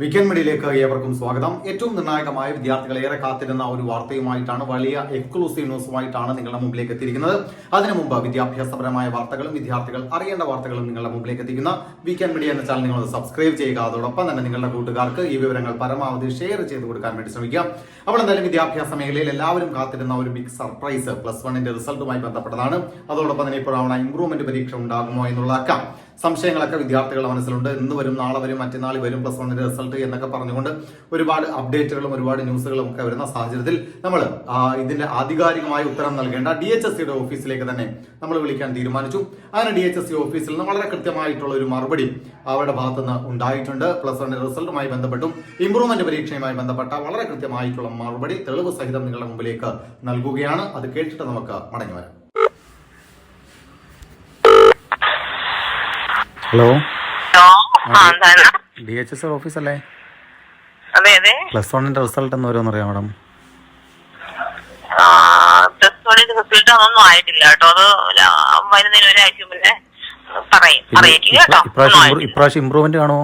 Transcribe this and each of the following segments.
Weekend മീഡിയയിലേക്ക് ഏവർക്കും സ്വാഗതം. ഏറ്റവും നിർണായകമായ വിദ്യാർത്ഥികൾ ഏറെ കാത്തിരുന്ന ഒരു വാർത്തയുമായിട്ടാണ് വലിയ എക്സ്ക്ലൂസീവ് ന്യൂസുമായിട്ടാണ് നിങ്ങളുടെ മുമ്പിലേക്ക് എത്തിയിരിക്കുന്നത്. അതിനു മുമ്പ് വിദ്യാഭ്യാസപരമായ വാർത്തകളും വിദ്യാർത്ഥികൾ അറിയേണ്ട വാർത്തകളും നിങ്ങളുടെ മുമ്പിലേക്ക് എത്തിക്കുന്ന. വീക്കെൻഡ് മീഡിയ എന്ന ചാനൽ നിങ്ങൾ സബ്സ്ക്രൈബ് ചെയ്യുക. അതോടൊപ്പം തന്നെ നിങ്ങളുടെ കൂട്ടുകാർക്ക് ഈ വിവരങ്ങൾ പരമാവധി ഷെയർ ചെയ്ത് കൊടുക്കാൻ വേണ്ടി ശ്രമിക്കുക. അപ്പോൾ എന്തായാലും വിദ്യാഭ്യാസ മേഖലയിൽ എല്ലാവരും കാത്തിരുന്ന ഒരു ബിഗ് സർപ്രൈസ് പ്ലസ് വണ്ണിന്റെ റിസൾട്ടുമായി ബന്ധപ്പെട്ടതാണ്. അതോടൊപ്പം തന്നെ ഇപ്പോഴാണ് ഇംപ്രൂവ്മെന്റ് പരീക്ഷ ഉണ്ടാകുമോ എന്നുള്ള അക്കം സംശയങ്ങളൊക്കെ വിദ്യാർത്ഥികളുടെ മനസ്സിലുണ്ട്. ഇന്ന് വരും നാളെ വരും മറ്റന്നാൾ വരും പ്ലസ് വണ്ണിന്റെ റിസൾട്ട് എന്നൊക്കെ പറഞ്ഞുകൊണ്ട് ഒരുപാട് അപ്ഡേറ്റുകളും ഒരുപാട് ന്യൂസുകളും ഒക്കെ വരുന്ന സാഹചര്യത്തിൽ നമ്മൾ ഇതിന്റെ ആധികാരികമായ ഉത്തരം നൽകേണ്ട ഡി എച്ച് എസ് സിയുടെ ഓഫീസിലേക്ക് തന്നെ നമ്മൾ വിളിക്കാൻ തീരുമാനിച്ചു. അങ്ങനെ ഡി എച്ച് എസ് സി ഓഫീസിൽ നിന്ന് വളരെ കൃത്യമായിട്ടുള്ള ഒരു മറുപടി അവരുടെ ഭാഗത്തുനിന്ന് ഉണ്ടായിട്ടുണ്ട്. പ്ലസ് വണ്ണിന്റെ റിസൾട്ടുമായി ബന്ധപ്പെട്ടും ഇംപ്രൂവ്മെന്റ് പരീക്ഷയുമായി ബന്ധപ്പെട്ട വളരെ കൃത്യമായിട്ടുള്ള മറുപടി തെളിവ് സഹിതം നിങ്ങളുടെ മുമ്പിലേക്ക് നൽകുകയാണ്. അത് കേട്ടിട്ട് നമുക്ക് മടങ്ങി വരാം. Hello D H S office അല്ലേ പ്ലസ് വണ്ണിന്റെ റിസൾട്ട് എന്ന് വരുമെന്ന് അറിയാം മാഡം പ്ലസ് വണ്ണിന്റെ റിസൾട്ട് ആയിട്ടില്ല കേട്ടോ. അത് ല- വരുന്നതിന് ഒരാഴ്ച മുന്നേ പറയും. കേട്ടോ. ഒന്നും ഇപ്രാവശ്യം ഇമ്പ്രൂവ്മെന്റ് കാണുമോ?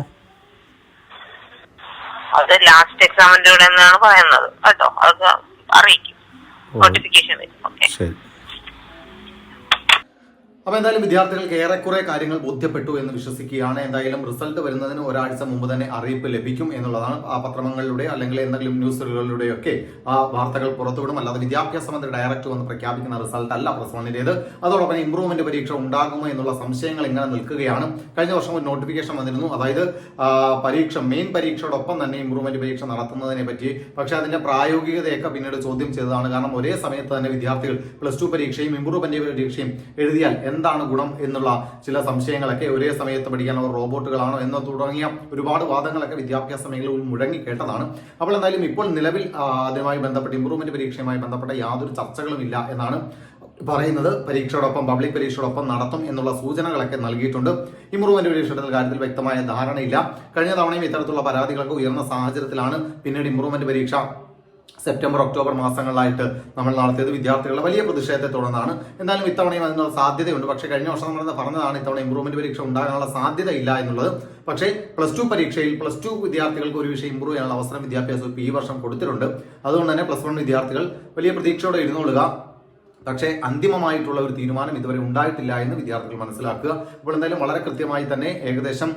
അത് ലാസ്റ്റ് എക്സാമിന്റെ കൂടെ എന്നാണ് പറയുന്നത്. കേട്ടോ. അറിയിക്കും. നോട്ടിഫിക്കേഷൻ വരും. ഓക്കെ ശരി അപ്പൊ എന്തായാലും വിദ്യാർത്ഥികൾക്ക് ഏറെക്കുറെ കാര്യങ്ങൾ ബോധ്യപ്പെട്ടു എന്ന് വിശ്വസിക്കുകയാണ്. എന്തായാലും റിസൾട്ട് വരുന്നതിന് ഒരാഴ്ച മുമ്പ് തന്നെ അറിയിപ്പ് ലഭിക്കും എന്നുള്ളതാണ് ആ പത്രങ്ങളിലൂടെ അല്ലെങ്കിൽ എന്തെങ്കിലും ന്യൂസുകളിലൂടെയൊക്കെ ആ വാർത്തകൾ പുറത്തുവിടും. അല്ലാതെ വിദ്യാഭ്യാസ മന്ത്രി ഡയറക്റ്റ് വന്ന് പ്രഖ്യാപിക്കുന്ന റിസൾട്ട് അല്ല പ്ലസ് അതോടൊപ്പം ഇംപ്രൂവ്മെന്റ് പരീക്ഷ ഉണ്ടാകുമോ എന്നുള്ള സംശയങ്ങൾ ഇങ്ങനെ നിൽക്കുകയാണ്. കഴിഞ്ഞ വർഷം ഒരു നോട്ടിഫിക്കേഷൻ വന്നിരുന്നു. അതായത് പരീക്ഷ മെയിൻ പരീക്ഷയോടൊപ്പം തന്നെ ഇംപ്രൂവ്മെന്റ് പരീക്ഷ നടത്തുന്നതിനെ പറ്റി. പക്ഷേ അതിന്റെ പ്രായോഗികതയൊക്കെ പിന്നീട് ചോദ്യം ചെയ്തതാണ്. കാരണം ഒരേ സമയത്ത് തന്നെ വിദ്യാർത്ഥികൾ പ്ലസ് ടു പരീക്ഷയും ഇംപ്രൂവ്മെന്റ് പരീക്ഷയും എഴുതിയാൽ എന്താണ് ഗുണം എന്നുള്ള ചില സംശയങ്ങളൊക്കെ ഒരേ സമയത്ത് പഠിക്കാനുള്ള റോബോട്ടുകളാണോ എന്ന് തുടങ്ങിയ ഒരുപാട് വാദങ്ങളൊക്കെ വിദ്യാഭ്യാസ മേഖലയിൽ മുഴങ്ങി കേട്ടതാണ്. അപ്പോൾ എന്തായാലും ഇപ്പോൾ നിലവിൽ അതുമായി ബന്ധപ്പെട്ട് ഇംപ്രൂവ്മെന്റ് പരീക്ഷയുമായി ബന്ധപ്പെട്ട യാതൊരു ചർച്ചകളും ഇല്ല എന്നാണ് പറയുന്നത്. പരീക്ഷയോടൊപ്പം പബ്ലിക് പരീക്ഷയോടൊപ്പം നടത്തും എന്നുള്ള സൂചനകളൊക്കെ നൽകിയിട്ടുണ്ട്. ഇമ്പ്രൂവ്മെന്റ് പരീക്ഷയുടെ കാര്യത്തിൽ വ്യക്തമായ ധാരണയില്ല. കഴിഞ്ഞ തവണയും ഇത്തരത്തിലുള്ള പരാതികളൊക്കെ ഉയർന്ന സാഹചര്യത്തിലാണ് പിന്നീട് ഇമ്പ്രൂവ്മെന്റ് പരീക്ഷ സെപ്റ്റംബർ ഒക്ടോബർ മാസങ്ങളിലായിട്ട് നമ്മൾ നടത്തിയത് വിദ്യാർത്ഥികളുടെ വലിയ പ്രതിഷേധത്തെ തുടർന്നാണ്. എന്തായാലും ഇത്തവണയും അതിനുള്ള സാധ്യതയുണ്ട്. പക്ഷേ കഴിഞ്ഞ വർഷം നമ്മൾ പറഞ്ഞതാണ് ഇത്തവണ ഇമ്പ്രൂവ്മെന്റ് പരീക്ഷ ഉണ്ടാകാനുള്ള സാധ്യത ഇല്ല എന്നുള്ളത്. പക്ഷേ പ്ലസ് ടു പരീക്ഷയിൽ പ്ലസ് ടു വിദ്യാർത്ഥികൾക്ക് ഒരു വിഷയം ഇമ്പ്രൂവ് ചെയ്യാനുള്ള അവസരം വിദ്യാഭ്യാസ വകുപ്പ് ഈ വർഷം കൊടുത്തിട്ടുണ്ട്. അതുകൊണ്ട് തന്നെ പ്ലസ് വൺ വിദ്യാർത്ഥികൾ വലിയ പ്രതീക്ഷയോടെ ഇരുന്നോളുക പക്ഷേ അന്തിമമായിട്ടുള്ള ഒരു തീരുമാനം ഇതുവരെ ഉണ്ടായിട്ടില്ല എന്ന് വിദ്യാർത്ഥികൾ മനസ്സിലാക്കുക. അപ്പോൾ എന്തായാലും വളരെ കൃത്യമായി തന്നെ ഏകദേശം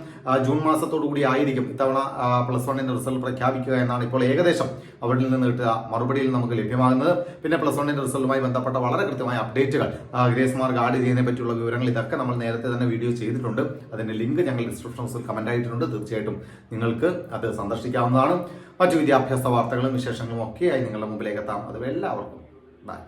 ജൂൺ മാസത്തോടു കൂടി ആയിരിക്കും ഇത്തവണ പ്ലസ് വണ്ണിന്റെ റിസൾട്ട് പ്രഖ്യാപിക്കുക എന്നാണ് ഇപ്പോൾ ഏകദേശം അവരിൽ നിന്ന് കിട്ടുക മറുപടിയിൽ നമുക്ക് ലഭ്യമാകുന്നത്. പിന്നെ പ്ലസ് വണ്ണിന്റെ റിസൾട്ടുമായി ബന്ധപ്പെട്ട വളരെ കൃത്യമായ അപ്ഡേറ്റുകൾ ഗ്രേസ് മാർക്ക് ആഡ് ചെയ്യുന്നതിനെ പറ്റിയുള്ള വിവരങ്ങൾ ഇതൊക്കെ നമ്മൾ നേരത്തെ തന്നെ വീഡിയോ ചെയ്തിട്ടുണ്ട്. അതിന്റെ ലിങ്ക് ഞങ്ങൾ ഡിസ്ക്രിപ്ഷൻ ബോക്സിൽ കമന്റ് ആയിട്ടുണ്ട്. തീർച്ചയായിട്ടും നിങ്ങൾക്ക് അത് സന്ദർശിക്കാവുന്നതാണ്. മറ്റു വിദ്യാഭ്യാസ വാർത്തകളും വിശേഷങ്ങളും ഒക്കെയായി നിങ്ങളുടെ മുമ്പിലേക്ക് എത്താം. അതും എല്ലാവർക്കും ബൈ.